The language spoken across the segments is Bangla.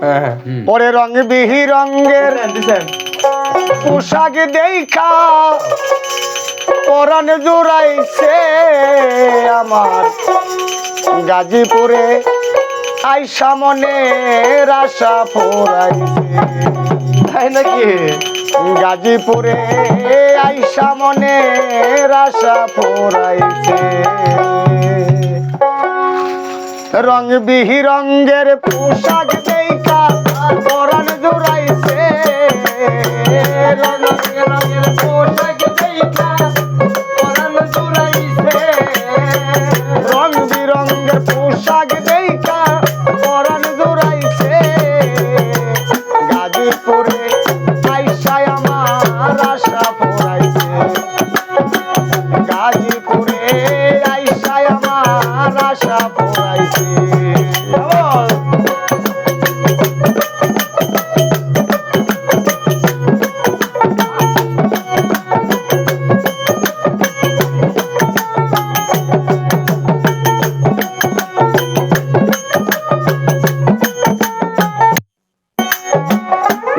হ্যাঁ হ্যাঁ। পরে রং বিহি রঙের পোশাক দেখা পরাণ জোড়াইছে আমার। গাজীপুরে আইসা মনে রাশা ফোরাইছে। তাই নাকি? গাজীপুরে আইসা মনে রাশা ফোরাইছে। রং বিহি রঙের পোশাক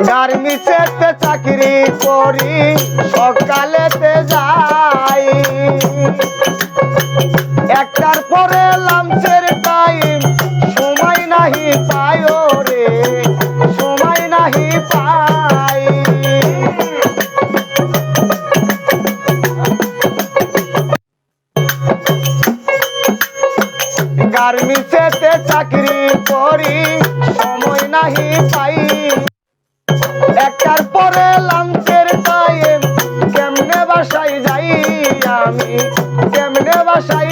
গার্মিসেতে চাকরি করি, সকালেতে যাই। একটার পরে লাঞ্চের টাইম সময় নাহি পাই রে, সময় নাহি পাই। গার্মিসেতে চাকরি করি, সময় নাহি পাই। একটার পরে লাঞ্চের টাইম কেমনে বাসায় যাই আমি? কেমনে বাসায়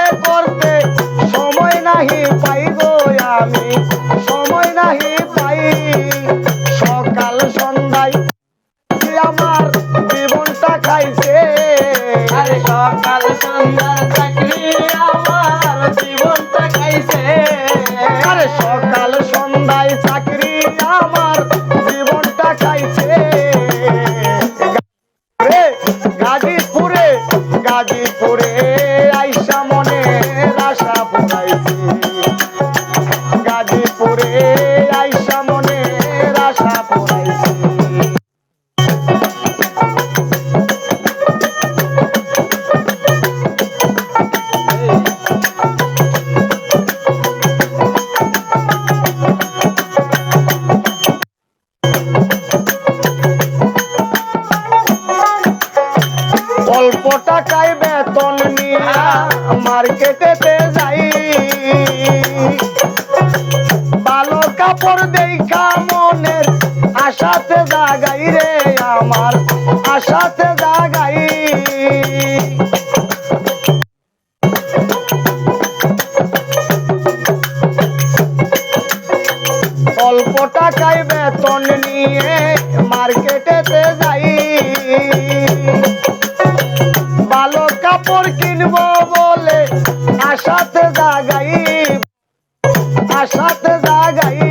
কাপড় দেখা মনের আশাতে রে আমার, আশাতে জাগাই। অল্প টাকায় বেতন নিয়ে যাই। ভালো কাপড় কিনবো বলে আশাতে জাগাই আশাতে জাগাই।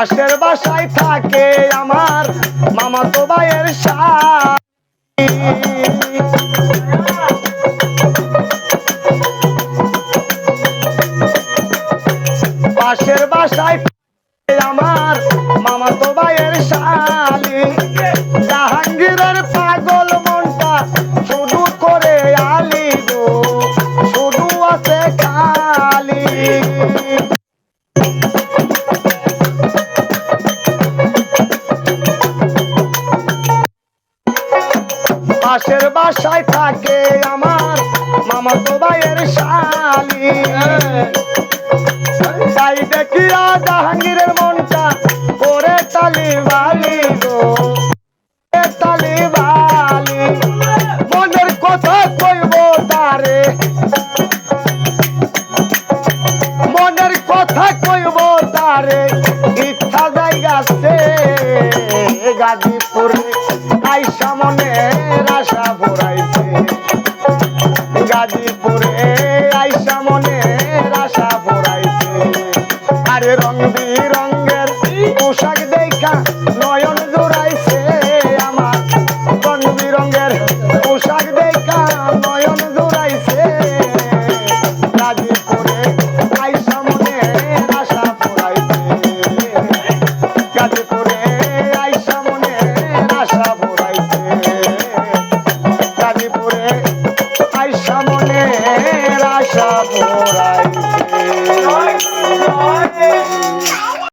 পাশের বাসায় থাকে আমার মামাতো ভাইয়ের বাইয়ের পাশের বাসায় আমার মামা তো ভাইয়ের শালি। পাশের বাসায় থাকে আমার মামাতো ভাইয়ের শালি। তাই জাহাঙ্গীরের মনটা করে তালি বালি গো তালি বালি। মনের কথা কইব তারে। মনের কথা কইব তারে, ইচ্ছা গাজী